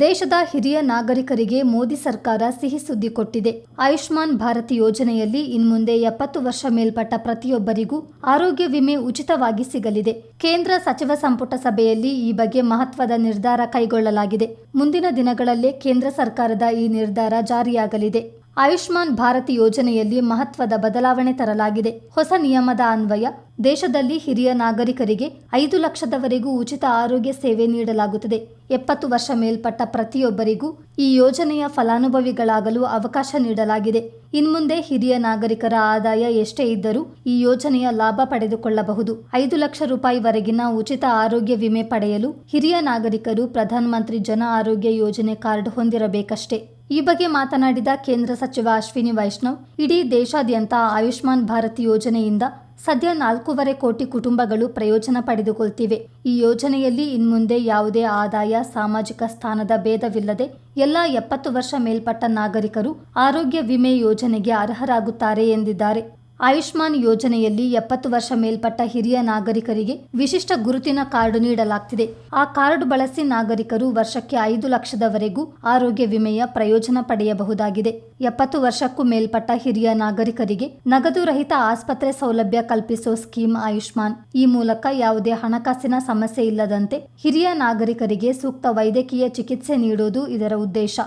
ದೇಶದ ಹಿರಿಯ ನಾಗರಿಕರಿಗೆ ಮೋದಿ ಸರ್ಕಾರ ಸಿಹಿ ಸುದ್ದಿ ಕೊಟ್ಟಿದೆ. ಆಯುಷ್ಮಾನ್ ಭಾರತ್ ಯೋಜನೆಯಲ್ಲಿ ಇನ್ಮುಂದೆ ಎಪ್ಪತ್ತು ವರ್ಷ ಮೇಲ್ಪಟ್ಟ ಪ್ರತಿಯೊಬ್ಬರಿಗೂ ಆರೋಗ್ಯ ವಿಮೆ ಉಚಿತವಾಗಿ ಸಿಗಲಿದೆ. ಕೇಂದ್ರ ಸಚಿವ ಸಂಪುಟ ಸಭೆಯಲ್ಲಿ ಈ ಬಗ್ಗೆ ಮಹತ್ವದ ನಿರ್ಧಾರ ಕೈಗೊಳ್ಳಲಾಗಿದೆ. ಮುಂದಿನ ದಿನಗಳಲ್ಲೇ ಕೇಂದ್ರ ಸರ್ಕಾರದ ಈ ನಿರ್ಧಾರ ಜಾರಿಯಾಗಲಿದೆ. ಆಯುಷ್ಮಾನ್ ಭಾರತ್ ಯೋಜನೆಯಲ್ಲಿ ಮಹತ್ವದ ಬದಲಾವಣೆ ತರಲಾಗಿದೆ. ಹೊಸ ನಿಯಮದ ಅನ್ವಯ, ದೇಶದಲ್ಲಿ ಹಿರಿಯ ನಾಗರಿಕರಿಗೆ ಐದು ಲಕ್ಷದವರೆಗೂ ಉಚಿತ ಆರೋಗ್ಯ ಸೇವೆ ನೀಡಲಾಗುತ್ತದೆ. ಎಪ್ಪತ್ತು ವರ್ಷ ಮೇಲ್ಪಟ್ಟ ಪ್ರತಿಯೊಬ್ಬರಿಗೂ ಈ ಯೋಜನೆಯ ಫಲಾನುಭವಿಗಳಾಗಲು ಅವಕಾಶ ನೀಡಲಾಗಿದೆ. ಇನ್ಮುಂದೆ ಹಿರಿಯ ನಾಗರಿಕರ ಆದಾಯ ಎಷ್ಟೇ ಇದ್ದರೂ ಈ ಯೋಜನೆಯ ಲಾಭ ಪಡೆದುಕೊಳ್ಳಬಹುದು. ಐದು ಲಕ್ಷ ರೂಪಾಯಿವರೆಗಿನ ಉಚಿತ ಆರೋಗ್ಯ ವಿಮೆ ಪಡೆಯಲು ಹಿರಿಯ ನಾಗರಿಕರು ಪ್ರಧಾನಮಂತ್ರಿ ಜನ ಆರೋಗ್ಯ ಯೋಜನೆ ಕಾರ್ಡ್ ಹೊಂದಿರಬೇಕಷ್ಟೇ. ಈ ಬಗ್ಗೆ ಮಾತನಾಡಿದ ಕೇಂದ್ರ ಸಚಿವ ಅಶ್ವಿನಿ ವೈಷ್ಣವ್, ಇಡೀ ದೇಶಾದ್ಯಂತ ಆಯುಷ್ಮಾನ್ ಭಾರತ್ ಯೋಜನೆಯಿಂದ ಸದ್ಯ ನಾಲ್ಕೂವರೆ ಕೋಟಿ ಕುಟುಂಬಗಳು ಪ್ರಯೋಜನ ಪಡೆದುಕೊಳ್ತಿವೆ. ಈ ಯೋಜನೆಯಲ್ಲಿ ಇನ್ಮುಂದೆ ಯಾವುದೇ ಆದಾಯ, ಸಾಮಾಜಿಕ ಸ್ಥಾನದ ಭೇದವಿಲ್ಲದೆ ಎಲ್ಲ ಎಪ್ಪತ್ತು ವರ್ಷ ಮೇಲ್ಪಟ್ಟ ನಾಗರಿಕರು ಆರೋಗ್ಯ ವಿಮೆ ಯೋಜನೆಗೆ ಅರ್ಹರಾಗುತ್ತಾರೆ ಎಂದಿದ್ದಾರೆ. ಆಯುಷ್ಮಾನ್ ಯೋಜನೆಯಲ್ಲಿ ಎಪ್ಪತ್ತು ವರ್ಷ ಮೇಲ್ಪಟ್ಟ ಹಿರಿಯ ನಾಗರಿಕರಿಗೆ ವಿಶಿಷ್ಟ ಗುರುತಿನ ಕಾರ್ಡ್ ನೀಡಲಾಗ್ತಿದೆ. ಆ ಕಾರ್ಡ್ ಬಳಸಿ ನಾಗರಿಕರು ವರ್ಷಕ್ಕೆ ಐದು ಲಕ್ಷದವರೆಗೂ ಆರೋಗ್ಯ ವಿಮೆಯ ಪ್ರಯೋಜನ ಪಡೆಯಬಹುದಾಗಿದೆ. ಎಪ್ಪತ್ತು ವರ್ಷಕ್ಕೂ ಮೇಲ್ಪಟ್ಟ ಹಿರಿಯ ನಾಗರಿಕರಿಗೆ ನಗದು ರಹಿತ ಆಸ್ಪತ್ರೆ ಸೌಲಭ್ಯ ಕಲ್ಪಿಸೋ ಸ್ಕೀಮ್ ಆಯುಷ್ಮಾನ್. ಈ ಮೂಲಕ ಯಾವುದೇ ಹಣಕಾಸಿನ ಸಮಸ್ಯೆ ಇಲ್ಲದಂತೆ ಹಿರಿಯ ನಾಗರಿಕರಿಗೆ ಸೂಕ್ತ ವೈದ್ಯಕೀಯ ಚಿಕಿತ್ಸೆ ನೀಡುವುದು ಇದರ ಉದ್ದೇಶ.